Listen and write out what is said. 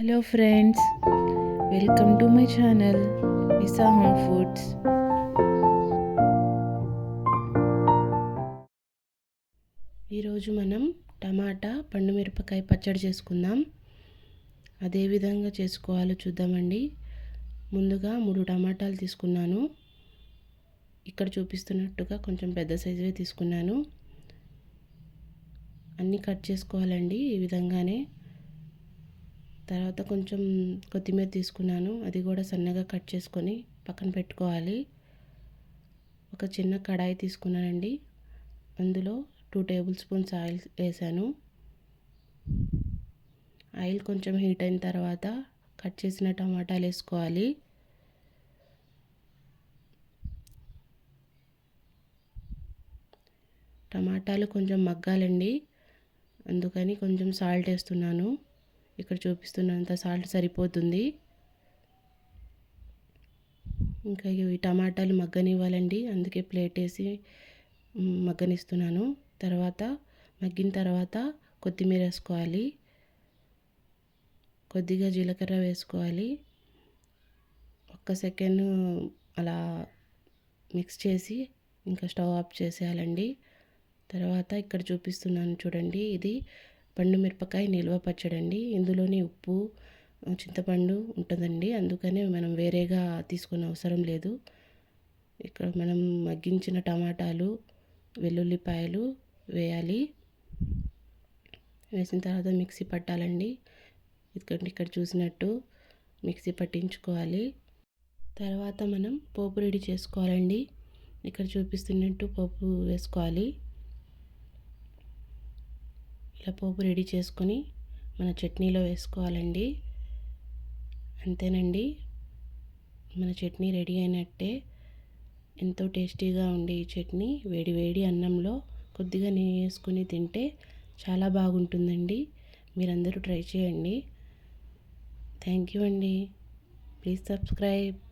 Hello friends welcome to my channel Nisa home foods ఈరోజు మనం టమాటా పండు మిరపకాయ పచ్చడి చేసుకుందాం. అదే విధంగా చేసుకోవాలో చూద్దామండి. ముందుగా మూడు టమాటాలు తీసుకున్నాను. ఇక్కడ చూపిస్తున్నట్టుగా కొంచెం పెద్ద సైజువే తీసుకున్నాను. అన్నీ కట్ చేసుకోవాలండి ఈ విధంగానే. తర్వాత కొంచెం కొత్తిమీర తీసుకున్నాను. అది కూడా సన్నగా కట్ చేసుకొని పక్కన పెట్టుకోవాలి. ఒక చిన్న కడాయి తీసుకున్నానండి. అందులో టూ టేబుల్ స్పూన్స్ ఆయిల్ వేసాను. ఆయిల్ కొంచెం హీట్ అయిన తర్వాత కట్ చేసిన టమాటాలు వేసుకోవాలి. టమాటాలు కొంచెం మగ్గాలండి. అందుకని కొంచెం సాల్ట్ వేస్తున్నాను. ఇక్కడ చూపిస్తున్నంత సాల్ట్ సరిపోతుంది. ఇంకా ఇవి టమాటాలు మగ్గనివ్వాలండి. అందుకే ప్లేట్ వేసి మగ్గనిస్తున్నాను. తర్వాత మగ్గిన తర్వాత కొత్తిమీర వేసుకోవాలి. కొద్దిగా జీలకర్ర వేసుకోవాలి. ఒక్క సెకండ్ అలా మిక్స్ చేసి ఇంకా స్టవ్ ఆఫ్ చేసేయాలండి. తర్వాత ఇక్కడ చూపిస్తున్నాను చూడండి. ఇది పండు మిరపకాయ నిల్వ పచ్చడండి. ఇందులోనే ఉప్పు చింతపండు ఉంటుందండి. అందుకనే మనం వేరేగా తీసుకునే అవసరం లేదు. ఇక్కడ మనం మగ్గించిన టమాటాలు వెల్లుల్లిపాయలు వేయాలి. వేసిన తర్వాత మిక్సీ పట్టాలండి. ఇక్కడ ఇక్కడ చూసినట్టు మిక్సీ పట్టించుకోవాలి. తర్వాత మనం పోపు రెడీ చేసుకోవాలండి. ఇక్కడ చూపిస్తున్నట్టు పోపు వేసుకోవాలి. ఇలా పోపు రెడీ చేసుకొని మన చట్నీలో వేసుకోవాలండి. అంతేనండి. మన చట్నీ రెడీ అయినట్టే ఎంతో టేస్టీగా ఉండే ఈ చట్నీ. వేడి వేడి అన్నంలో కొద్దిగా నెయ్యి వేసుకుని తింటే చాలా బాగుంటుందండి. మీరందరూ ట్రై చేయండి. థ్యాంక్ యూ అండి. Please subscribe.